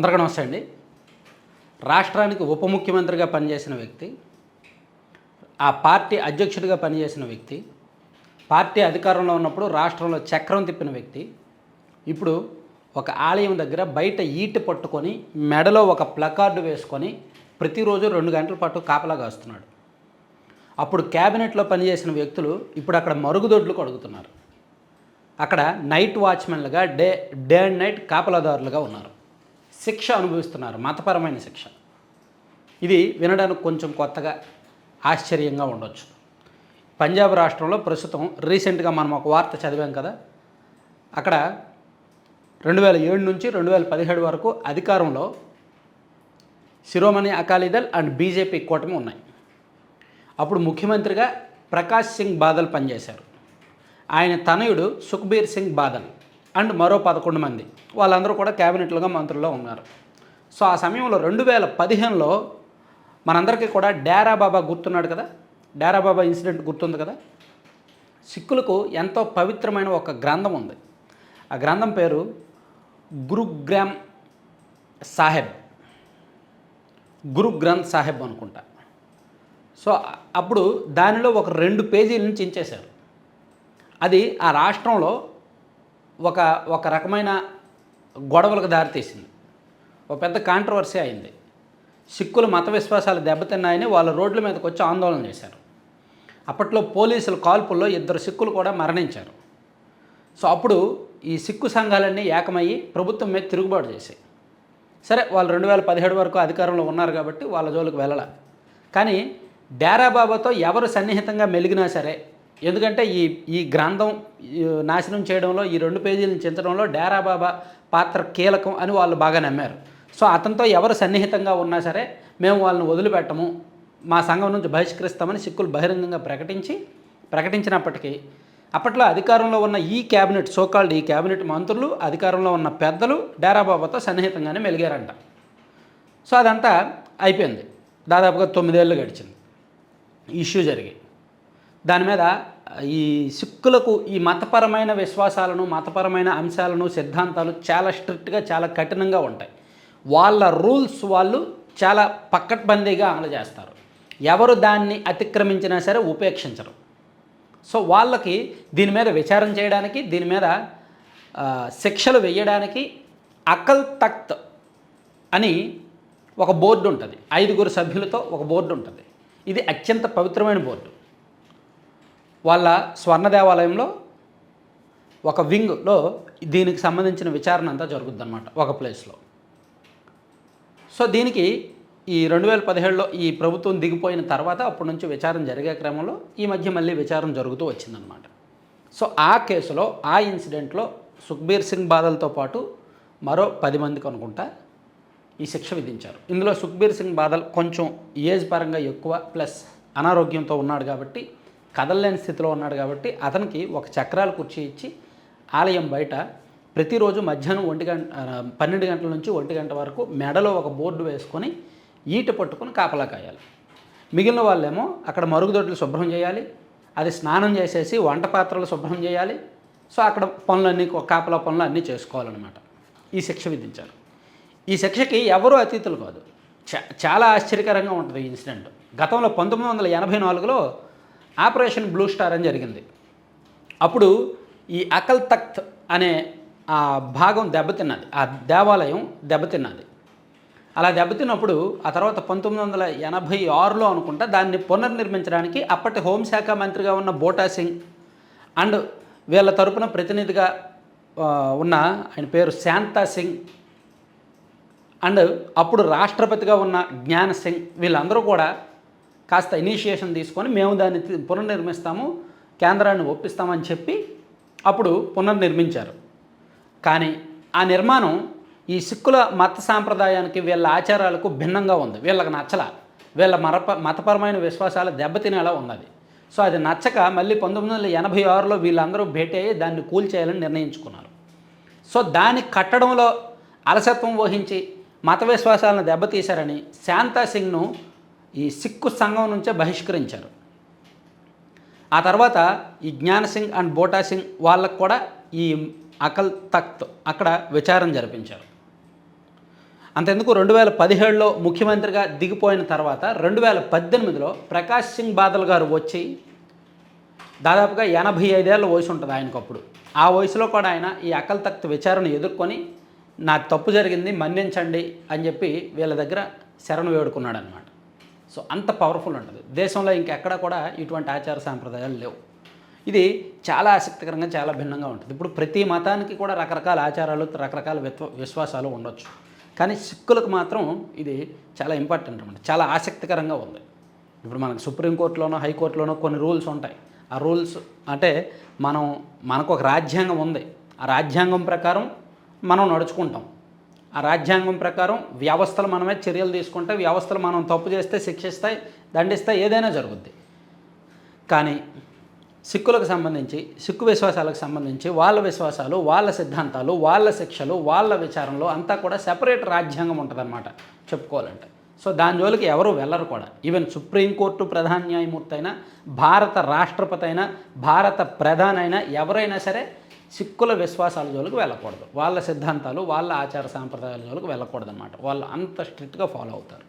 అందరికీ నమస్తే అండి. రాష్ట్రానికి ఉప ముఖ్యమంత్రిగా పనిచేసిన వ్యక్తి ఆ పార్టీ అధ్యక్షుడిగా పనిచేసిన వ్యక్తి పార్టీ అధికారంలో ఉన్నప్పుడు రాష్ట్రంలో చక్రం తిప్పిన వ్యక్తి ఇప్పుడు ఒక ఆలయం దగ్గర బయట ఈట పట్టుకొని మెడలో ఒక ప్లకార్డు వేసుకొని ప్రతిరోజు రెండు గంటల పాటు కాపలా కాస్తున్నాడు. అప్పుడు క్యాబినెట్లో పనిచేసిన వ్యక్తులు ఇప్పుడు అక్కడ మరుగుదొడ్లు కడుగుతున్నారు అక్కడ నైట్ వాచ్మెన్లుగా డే డే అండ్ నైట్ కాపలాదారులుగా ఉన్నారు. శిక్ష అనుభవిస్తున్నారు మతపరమైన శిక్ష. ఇది వినడానికి కొంచెం కొత్తగా ఆశ్చర్యంగా ఉండొచ్చు. పంజాబ్ రాష్ట్రంలో ప్రస్తుతం రీసెంట్గా మనం ఒక వార్త చదివాం కదా అక్కడ రెండు వేల ఏడు నుంచి రెండు వేల పదిహేడు వరకు అధికారంలో శిరోమణి అకాలీదల్ అండ్ బీజేపీ కూటమి ఉన్నాయి. అప్పుడు ముఖ్యమంత్రిగా ప్రకాష్ సింగ్ బాదల్ పనిచేశారు. ఆయన తనయుడు సుఖ్బీర్ సింగ్ బాదల్. అండ్ మరో పదకొండు మంది. వాళ్ళందరూ కూడా క్యాబినెట్లుగా మంత్రుల్లో ఉన్నారు. సో ఆ సమయంలో రెండు వేల పదిహేనులో మనందరికీ కూడా డేరా బాబా గుర్తున్నాడు కదా? డేరా బాబా ఇన్సిడెంట్ గుర్తుంది కదా? సిక్కులకు ఎంతో పవిత్రమైన ఒక గ్రంథం ఉంది. ఆ గ్రంథం పేరు గురుగ్రామ్ సాహెబ్. గురు గ్రంథ్ సాహెబ్ అనుకుంటా. సో అప్పుడు దానిలో ఒక రెండు పేజీల నుంచి ఇంచేశారు అది ఆ రాష్ట్రంలో ఒక ఒక రకమైన గొడవలకు దారితీసింది. ఒక పెద్ద కాంట్రవర్సీ అయింది. సిక్కుల మత విశ్వాసాలు దెబ్బతిన్నాయని వాళ్ళ రోడ్ల మీదకి వచ్చి ఆందోళన చేశారు. అప్పట్లో పోలీసుల కాల్పుల్లో ఇద్దరు సిక్కులు కూడా మరణించారు. సో అప్పుడు ఈ సిక్కు సంఘాలన్నీ ఏకమయ్యి ప్రభుత్వం మీద తిరుగుబాటు చేశాయి. సరే వాళ్ళు రెండు వేల పదిహేడు వరకు అధికారంలో ఉన్నారు కాబట్టి వాళ్ళ జోలికి వెళ్ళాలి. కానీ డేరా బాబాతో ఎవరు సన్నిహితంగా మెలిగినా సరే ఎందుకంటే ఈ ఈ గ్రంథం నాశనం చేయడంలో ఈ రెండు పేజీలను చించడంలో డేరాబాబా పాత్ర కీలకం అని వాళ్ళు బాగా నమ్మారు. సో అతనితో ఎవరు సన్నిహితంగా ఉన్నా సరే మేము వాళ్ళని వదిలిపెట్టము. మా సంఘం నుంచి బహిష్కరిస్తామని సిక్కులు బహిరంగంగా ప్రకటించి ప్రకటించినప్పటికీ అప్పట్లో అధికారంలో ఉన్న ఈ క్యాబినెట్ సోకాల్డ్ ఈ క్యాబినెట్ మంత్రులు అధికారంలో ఉన్న పెద్దలు డేరా బాబాతో సన్నిహితంగానే మెలిగారంట. సో అదంతా అయిపోయింది. దాదాపుగా తొమ్మిదేళ్ళు గడిచింది. ఇష్యూ జరిగి. దాని మీద ఈ సిక్కులకు ఈ మతపరమైన విశ్వాసాలను మతపరమైన అంశాలను సిద్ధాంతాలు చాలా స్ట్రిక్ట్గా చాలా కఠినంగా ఉంటాయి. వాళ్ళ రూల్స్ వాళ్ళు చాలా పక్కట్బందీగా అమలు చేస్తారు. ఎవరు దాన్ని అతిక్రమించినా సరే ఉపేక్షించరు. సో వాళ్ళకి దీని మీద విచారం చేయడానికి దీని మీద శిక్షలు వేయడానికి అకల్ తఖ్త్ అని ఒక బోర్డు ఉంటుంది. ఐదుగురు సభ్యులతో ఒక బోర్డు ఉంటుంది. ఇది అత్యంత పవిత్రమైన బోర్డు. వాళ్ళ స్వర్ణ దేవాలయంలో ఒక వింగ్లో దీనికి సంబంధించిన విచారణ అంతా జరుగుద్ది అనమాట ఒక ప్లేస్లో సో దీనికి ఈ రెండు వేల పదిహేడులో ఈ ప్రభుత్వం దిగిపోయిన తర్వాత అప్పటి నుంచి విచారణ జరిగే క్రమంలో ఈ మధ్య మళ్ళీ విచారణ జరుగుతూ వచ్చిందనమాట సో ఆ కేసులో ఆ ఇన్సిడెంట్లో సుఖ్బీర్ సింగ్ బాదల్తో పాటు మరో పది మందికి అనుకుంటా ఈ శిక్ష విధించారు. ఇందులో సుఖ్బీర్ సింగ్ బాదల్ కొంచెం ఏజ్ పరంగా ఎక్కువ ప్లస్ అనారోగ్యంతో ఉన్నాడు కాబట్టి కదలలేని స్థితిలో ఉన్నాడు కాబట్టి అతనికి ఒక చక్రాల కుర్చీ ఇచ్చి ఆలయం బయట ప్రతిరోజు మధ్యాహ్నం ఒంటి గంట పన్నెండు గంటల నుంచి ఒంటి గంట వరకు మెడలో ఒక బోర్డు వేసుకొని ఈట పట్టుకొని కాపలా కాయాలి. మిగిలిన వాళ్ళేమో అక్కడ మరుగుదొడ్లు శుభ్రం చేయాలి అది స్నానం చేసేసి వంట పాత్రలు శుభ్రం చేయాలి సో అక్కడ పనులన్నీ కాపలా పనులు అన్నీ చేసుకోవాలన్నమాట. ఈ శిక్ష విధించారు. ఈ శిక్షకి ఎవరూ అతీతులు కాదు. చా చాలా ఆశ్చర్యకరంగా ఉంటుంది ఈ ఇన్సిడెంట్. గతంలో పంతొమ్మిది వందల ఎనభై నాలుగులో ఆపరేషన్ బ్లూ స్టార్ అని జరిగింది. అప్పుడు ఈ అకల్ తఖ్త్ అనే ఆ భాగం దెబ్బతిన్నది. ఆ దేవాలయం దెబ్బతిన్నది. అలా దెబ్బతిన్నప్పుడు ఆ తర్వాత పంతొమ్మిది వందల ఎనభై ఆరులో అనుకుంటా దాన్ని పునర్నిర్మించడానికి అప్పటి హోంశాఖ మంత్రిగా ఉన్న బోటా సింగ్ అండ్ వీళ్ళ తరపున ప్రతినిధిగా ఉన్న ఆయన పేరు శాంతా సింగ్ అండ్ అప్పుడు రాష్ట్రపతిగా ఉన్న జ్ఞాన సింగ్ వీళ్ళందరూ కూడా కాస్త ఇనిషియేషన్ తీసుకొని మేము దాన్ని పునర్నిర్మిస్తాము కేంద్రాన్ని ఒప్పిస్తామని చెప్పి అప్పుడు పునర్నిర్మించారు. కానీ ఆ నిర్మాణం ఈ సిక్కుల మత సాంప్రదాయానికి వీళ్ళ ఆచారాలకు భిన్నంగా ఉంది. వీళ్ళకి నచ్చల వీళ్ళ మరప మతపరమైన విశ్వాసాలు దెబ్బతినేలా ఉన్నది. సో అది నచ్చక మళ్ళీ పంతొమ్మిది వందల ఎనభై ఆరులో వీళ్ళందరూ భేటీ అయ్యి దాన్ని కూల్చేయాలని నిర్ణయించుకున్నారు. సో దాన్ని కట్టడంలో అలసత్వం వహించి మత విశ్వాసాలను దెబ్బతీశారని శాంతా సింగ్ను ఈ సిక్కు సంఘం నుంచే బహిష్కరించారు. ఆ తర్వాత ఈ జ్ఞాన సింగ్ అండ్ బోటా సింగ్ వాళ్ళకు కూడా ఈ అకల్ తఖ్త్ అక్కడ విచారం జరిపించారు. అంతెందుకు రెండు వేల పదిహేడులో ముఖ్యమంత్రిగా దిగిపోయిన తర్వాత రెండు వేల పద్దెనిమిదిలో ప్రకాష్ సింగ్ బాదల్ గారు వచ్చి దాదాపుగా ఎనభై ఐదేళ్ళ వయసు ఉంటుంది ఆయనకప్పుడు. ఆ వయసులో కూడా ఆయన ఈ అకల్ తఖ్త్ విచారణ ఎదుర్కొని నా తప్పు జరిగింది మన్నించండి అని చెప్పి వీళ్ళ దగ్గర శరణు వేడుకున్నాడు అనమాట సో అంత పవర్ఫుల్ ఉంటుంది. దేశంలో ఇంకెక్కడ కూడా ఇటువంటి ఆచార సాంప్రదాయాలు లేవు. ఇది చాలా ఆసక్తికరంగా చాలా భిన్నంగా ఉంటుంది. ఇప్పుడు ప్రతి మతానికి కూడా రకరకాల ఆచారాలు రకరకాల విత్వ విశ్వాసాలు ఉండొచ్చు. కానీ సిక్కులకు మాత్రం ఇది చాలా ఇంపార్టెంట్ అనమాట చాలా ఆసక్తికరంగా ఉంది. ఇప్పుడు మనకు సుప్రీంకోర్టులోనో హైకోర్టులోనో కొన్ని రూల్స్ ఉంటాయి. ఆ రూల్స్ అంటే మనం మనకు ఒక రాజ్యాంగం ఉంది. ఆ రాజ్యాంగం ప్రకారం మనం నడుచుకుంటాం. ఆ రాజ్యాంగం ప్రకారం వ్యవస్థలు మనమే చర్యలు తీసుకుంటే వ్యవస్థలు మనం తప్పు చేస్తే శిక్షిస్తాయి దండిస్తాయి ఏదైనా జరుగుద్ది. కానీ సిక్కులకు సంబంధించి సిక్కు విశ్వాసాలకు సంబంధించి వాళ్ళ విశ్వాసాలు వాళ్ళ సిద్ధాంతాలు వాళ్ళ శిక్షలు వాళ్ళ విచారంలో అంతా కూడా సెపరేట్ రాజ్యాంగం ఉంటుందన్నమాట చెప్పుకోవాలంటే. సో దాని జోలికి ఎవరు వెళ్ళరు కూడా. ఈవెన్ సుప్రీంకోర్టు ప్రధాన న్యాయమూర్తి అయినా భారత రాష్ట్రపతి అయినా భారత ప్రధానైనా అయినా ఎవరైనా సరే సిక్కుల విశ్వాసాల జోలికి వెళ్ళకూడదు. వాళ్ళ సిద్ధాంతాలు వాళ్ళ ఆచార సాంప్రదాయాల జోలికి వెళ్ళకూడదు అనమాట వాళ్ళు అంత స్ట్రిక్ట్గా ఫాలో అవుతారు.